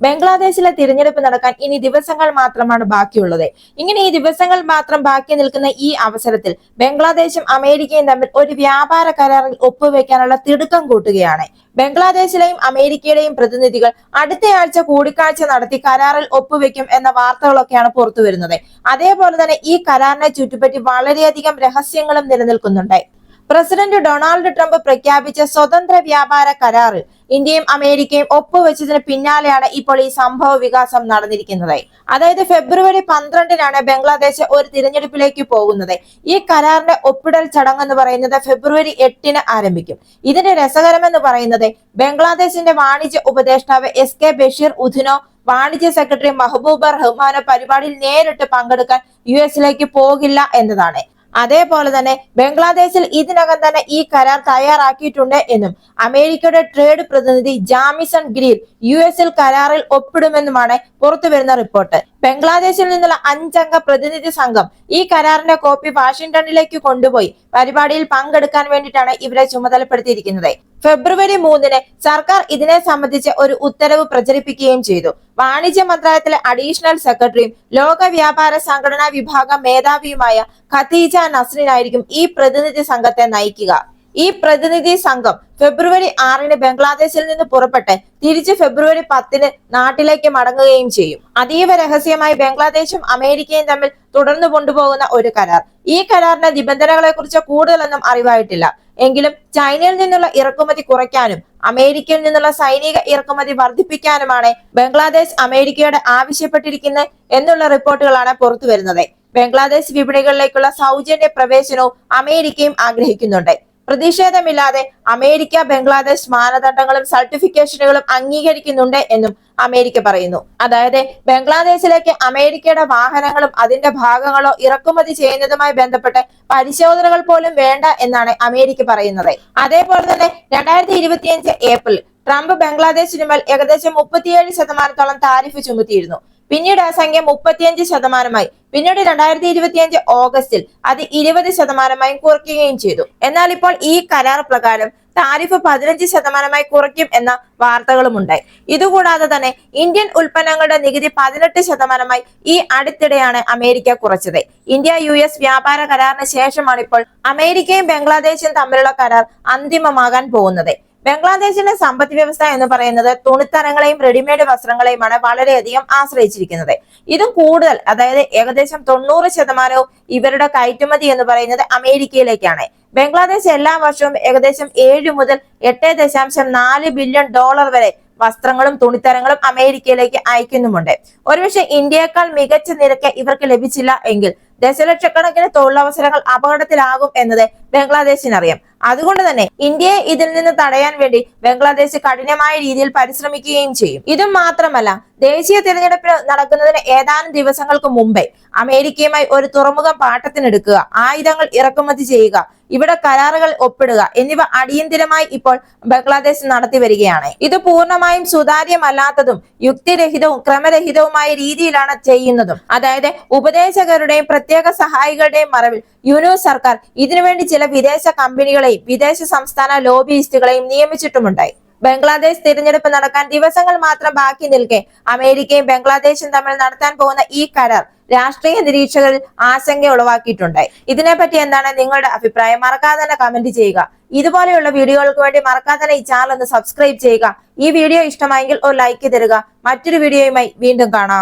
ബംഗ്ലാദേശിലെ തിരഞ്ഞെടുപ്പ് നടക്കാൻ ഇനി ദിവസങ്ങൾ മാത്രമാണ് ബാക്കിയുള്ളത്. ഇങ്ങനെ ഈ ദിവസങ്ങൾ മാത്രം ബാക്കി നിൽക്കുന്ന ഈ അവസരത്തിൽ ബംഗ്ലാദേശും അമേരിക്കയും തമ്മിൽ ഒരു വ്യാപാര കരാറിൽ ഒപ്പുവെക്കാനുള്ള തിടുക്കം കൂട്ടുകയാണ്. ബംഗ്ലാദേശിലെയും അമേരിക്കയുടെയും പ്രതിനിധികൾ അടുത്തയാഴ്ച കൂടിക്കാഴ്ച നടത്തി കരാറിൽ ഒപ്പുവെക്കും എന്ന വാർത്തകളൊക്കെയാണ് പുറത്തു വരുന്നത് അതേപോലെ തന്നെ ഈ കരാറിനെ ചുറ്റിപ്പറ്റി വളരെയധികം രഹസ്യങ്ങളും നിലനിൽക്കുന്നുണ്ട്. പ്രസിഡന്റ് ഡൊണാൾഡ് ട്രംപ് പ്രഖ്യാപിച്ച സ്വതന്ത്ര വ്യാപാര കരാറിൽ ഇന്ത്യയും അമേരിക്കയും ഒപ്പുവെച്ചതിന് പിന്നാലെയാണ് ഇപ്പോൾ ഈ സംഭവ വികാസം നടന്നിരിക്കുന്നത്. അതായത് ഫെബ്രുവരി പന്ത്രണ്ടിനാണ് ബംഗ്ലാദേശ് ഒരു തിരഞ്ഞെടുപ്പിലേക്ക് പോകുന്നത്. ഈ കരാറിന്റെ ഒപ്പിടൽ ചടങ്ങ് എന്ന് പറയുന്നത് ഫെബ്രുവരി എട്ടിന് ആരംഭിക്കും. ഇതിന്റെ രസകരമെന്ന് പറയുന്നത് ബംഗ്ലാദേശിന്റെ വാണിജ്യ ഉപദേഷ്ടാവ് എസ് കെ ബഷീർ ഉധിനോ വാണിജ്യ സെക്രട്ടറി മഹബൂബ റഹ്മാനോ പരിപാടിയിൽ നേരിട്ട് പങ്കെടുക്കാൻ യു എസിലേക്ക് പോകില്ല എന്നതാണ്. അതേപോലെ തന്നെ ബംഗ്ലാദേശിൽ ഇതിനകം തന്നെ ഈ കരാർ തയ്യാറാക്കിയിട്ടുണ്ട് എന്നും അമേരിക്കയുടെ ട്രേഡ് പ്രതിനിധി ജാമിസൺ ഗ്രീൽ യു എസിൽ കരാറിൽ ഒപ്പിടുമെന്നുമാണ് പുറത്തുവരുന്ന റിപ്പോർട്ട്. ബംഗ്ലാദേശിൽ നിന്നുള്ള അഞ്ചംഗ പ്രതിനിധി സംഘം ഈ കരാറിന്റെ കോപ്പി വാഷിംഗ്ടണിലേക്ക് കൊണ്ടുപോയി പരിപാടിയിൽ പങ്കെടുക്കാൻ വേണ്ടിയിട്ടാണ് ഇവരെ ചുമതലപ്പെടുത്തിയിരിക്കുന്നത്. ഫെബ്രുവരി മൂന്നിന് സർക്കാർ ഇതിനെ സംബന്ധിച്ച് ഒരു ഉത്തരവ് പ്രചരിപ്പിക്കുകയും ചെയ്തു. വാണിജ്യ മന്ത്രാലയത്തിലെ അഡീഷണൽ സെക്രട്ടറിയും ലോക വ്യാപാര സംഘടനാ വിഭാഗം മേധാവിയുമായ ഖത്തീജ നസ്രിനായിരിക്കും ഈ പ്രതിനിധി സംഘത്തെ നയിക്കുക. ഈ പ്രതിനിധി സംഘം ഫെബ്രുവരി ആറിന് ബംഗ്ലാദേശിൽ നിന്ന് പുറപ്പെട്ട് തിരിച്ച് ഫെബ്രുവരി പത്തിന് നാട്ടിലേക്ക് മടങ്ങുകയും ചെയ്യും. അതീവ രഹസ്യമായി ബംഗ്ലാദേശും അമേരിക്കയും തമ്മിൽ തുടർന്നു കൊണ്ടുപോകുന്ന ഒരു കരാർ. ഈ കരാറിന്റെ നിബന്ധനകളെ കുറിച്ച് കൂടുതലൊന്നും അറിവായിട്ടില്ല. എങ്കിലും ചൈനയിൽ നിന്നുള്ള ഇറക്കുമതി കുറയ്ക്കാനും അമേരിക്കയിൽ നിന്നുള്ള സൈനിക ഇറക്കുമതി വർദ്ധിപ്പിക്കാനുമാണ് ബംഗ്ലാദേശ് അമേരിക്കയോട് ആവശ്യപ്പെട്ടിരിക്കുന്നത് എന്നുള്ള റിപ്പോർട്ടുകളാണ് പുറത്തു വരുന്നത് ബംഗ്ലാദേശ് വിപണികളിലേക്കുള്ള സൗജന്യ പ്രവേശനവും അമേരിക്കയും ആഗ്രഹിക്കുന്നുണ്ട്. പ്രതിഷേധമില്ലാതെ അമേരിക്ക ബംഗ്ലാദേശ് മാനദണ്ഡങ്ങളും സർട്ടിഫിക്കേഷനുകളും അംഗീകരിക്കുന്നുണ്ട് എന്നും അമേരിക്ക പറയുന്നു. അതായത് ബംഗ്ലാദേശിലേക്ക് അമേരിക്കയുടെ വാഹനങ്ങളും അതിന്റെ ഭാഗങ്ങളോ ഇറക്കുമതി ചെയ്യുന്നതുമായി ബന്ധപ്പെട്ട് പരിശോധനകൾ പോലും വേണ്ട എന്നാണ് അമേരിക്ക പറയുന്നത്. അതേപോലെ തന്നെ രണ്ടായിരത്തി ഇരുപത്തിയഞ്ച് ഏപ്രിൽ ട്രംപ് ബംഗ്ലാദേശിനുമേൽ ഏകദേശം മുപ്പത്തിയേഴ് ശതമാനത്തോളം താരിഫ് ചുമത്തിയിരുന്നു. പിന്നീട് ആ സംഖ്യ മുപ്പത്തിയഞ്ച് ശതമാനമായി. പിന്നീട് രണ്ടായിരത്തി ഇരുപത്തിയഞ്ച് ഓഗസ്റ്റിൽ അത് ഇരുപത് ശതമാനമായും കുറയ്ക്കുകയും ചെയ്തു. എന്നാൽ ഇപ്പോൾ ഈ കരാർ പ്രകാരം താരിഫ് പതിനഞ്ച് ശതമാനമായി കുറയ്ക്കും എന്ന വാർത്തകളും ഉണ്ടായി ഇതുകൂടാതെ തന്നെ ഇന്ത്യൻ ഉൽപ്പന്നങ്ങളുടെ നികുതി പതിനെട്ട് ശതമാനമായി ഈ അടുത്തിടെയാണ് അമേരിക്ക കുറച്ചത്. ഇന്ത്യ യു എസ് വ്യാപാര കരാറിന് ശേഷമാണ് ഇപ്പോൾ അമേരിക്കയും ബംഗ്ലാദേശും തമ്മിലുള്ള കരാർ അന്തിമമാകാൻ പോകുന്നത്. ബംഗ്ലാദേശിന്റെ സമ്പദ് വ്യവസ്ഥ എന്ന് പറയുന്നത് തുണിത്തരങ്ങളെയും റെഡിമെയ്ഡ് വസ്ത്രങ്ങളെയുമാണ് വളരെയധികം ആശ്രയിച്ചിരിക്കുന്നത്. ഇതും കൂടുതൽ അതായത് ഏകദേശം തൊണ്ണൂറ് ശതമാനവും ഇവരുടെ കയറ്റുമതി എന്ന് പറയുന്നത് അമേരിക്കയിലേക്കാണ്. ബംഗ്ലാദേശ് എല്ലാ വർഷവും ഏകദേശം ഏഴ് മുതൽ എട്ട് ദശാംശം നാല് ബില്യൺ ഡോളർ വരെ വസ്ത്രങ്ങളും തുണിത്തരങ്ങളും അമേരിക്കയിലേക്ക് അയക്കുന്നുമുണ്ട്. ഒരുപക്ഷെ ഇന്ത്യയേക്കാൾ മികച്ച നിരക്ക് ഇവർക്ക് ലഭിച്ചില്ല എങ്കിൽ ദശലക്ഷക്കണക്കിന് തൊഴിലവസരങ്ങൾ അപകടത്തിലാകും എന്നത് ബംഗ്ലാദേശിന് അറിയാം അതുകൊണ്ട് തന്നെ ഇന്ത്യയെ ഇതിൽ നിന്ന് തടയാൻ വേണ്ടി ബംഗ്ലാദേശ് കഠിനമായ രീതിയിൽ പരിശ്രമിക്കുകയും ചെയ്യും. ഇത് മാത്രമല്ല ദേശീയ തിരഞ്ഞെടുപ്പ് നടക്കുന്നതിന് ഏതാനും ദിവസങ്ങൾക്ക് മുമ്പേ അമേരിക്കയുമായി ഒരു തുറമുഖം പാട്ടത്തിനെടുക്കുക ആയുധങ്ങൾ ഇറക്കുമതി ചെയ്യുക ഇവിടെ കരാറുകൾ ഒപ്പിടുക എന്നിവ അടിയന്തിരമായി ഇപ്പോൾ ബംഗ്ലാദേശ് നടത്തി വരികയാണ്. ഇത് പൂർണമായും സുതാര്യമല്ലാത്തതും യുക്തിരഹിതവും ക്രമരഹിതവുമായ രീതിയിലാണ് ചെയ്യുന്നതും. അതായത് ഉപദേശകരുടെയും പ്രത്യേക സഹായികളുടെയും മറവിൽ യുനൂസ് സർക്കാർ ഇതിനുവേണ്ടി ചില വിദേശ കമ്പനികളെയും വിദേശ സംസ്ഥാന ലോബിയിസ്റ്റുകളെയും നിയമിച്ചിട്ടുമുണ്ടായി. ബംഗ്ലാദേശ് തിരഞ്ഞെടുപ്പ് നടക്കാൻ ദിവസങ്ങൾ മാത്രം ബാക്കി നിൽക്കെ. അമേരിക്കയും ബംഗ്ലാദേശും തമ്മിൽ നടത്താൻ പോകുന്ന ഈ കരാർ രാഷ്ട്രീയ നിരീക്ഷകരിൽ ആശങ്ക ഉളവാക്കിയിട്ടുണ്ട് ഇതിനെപ്പറ്റി എന്താണ് നിങ്ങളുടെ അഭിപ്രായം? മറക്കാതെ തന്നെ കമന്റ് ചെയ്യുക. ഇതുപോലെയുള്ള വീഡിയോകൾക്ക് വേണ്ടി മറക്കാതെ തന്നെ ഈ ചാനൽ ഒന്ന് സബ്സ്ക്രൈബ് ചെയ്യുക. ഈ വീഡിയോ ഇഷ്ടമായെങ്കിൽ ഒരു ലൈക്ക് തരിക. മറ്റൊരു വീഡിയോയുമായി വീണ്ടും കാണാം.